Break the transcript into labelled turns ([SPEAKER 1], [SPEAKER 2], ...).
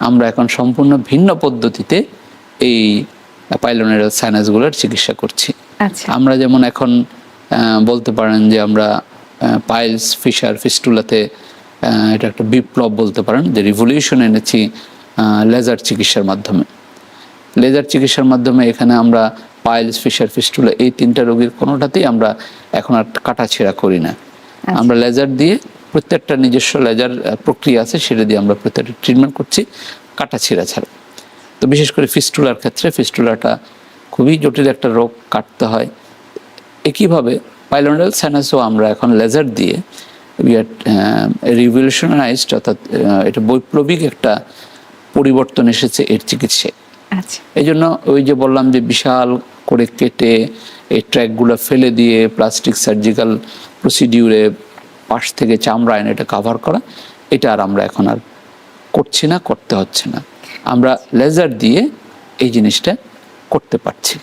[SPEAKER 1] আমরা এখন সম্পূর্ণ ভিন্ন পদ্ধতিতে এই পাইলোনারাল সাইনাসগুলোর চিকিৎসা করছি।
[SPEAKER 2] আচ্ছা।
[SPEAKER 1] আমরা যেমন এখন বলতে পারেন যে আমরা পাইলস ফিশার ফিস্টুলাতে এটা একটা বিপ্লব বলতে পারেন যে রিভলিউশন এনেছি লেজার চিকিৎসার মাধ্যমে। লেজার চিকিৎসার মাধ্যমে এখানে আমরা পাইলস ফিশার ফিস্টুলা এই তিনটা রোগীর কোনোটাতেই আমরা এখন আর কাটাছেঁড়া করি না। আমরা লেজার দিয়ে প্রত্যেকটা নিজস্ব লেজার প্রক্রিয়া আছে সেটা দিয়ে আমরা প্রত্যেকটা ট্রিটমেন্ট করছি কাটা ছিঁড়া ছাড়া। তো বিশেষ করে ফিস্টুলার ক্ষেত্রে ফিস্টুলাটা খুবই জটিল একটা রোগ কাটতে হয়। একইভাবে পাইলোনাল সাইনাসও আমরা এখন লেজার দিয়ে উই আর রিভলিউশনাইজড অর্থাৎ এটা বৈপ্লবিক একটা পরিবর্তন এসেছে এর চিকিৎসায়।
[SPEAKER 2] আচ্ছা।
[SPEAKER 1] এই জন্য ওই যে বললাম যে বিশাল করে কেটে এই ট্র্যাকগুলো ফেলে দিয়ে প্লাস্টিক সার্জিক্যাল প্রসিডিউরে পাশ থেকে চামড়া এনে এটা কাভার করা, এটা আর আমরা এখন আর করছি না, করতে হচ্ছে না। আমরা লেজার দিয়ে এই জিনিসটা করতে পারছি।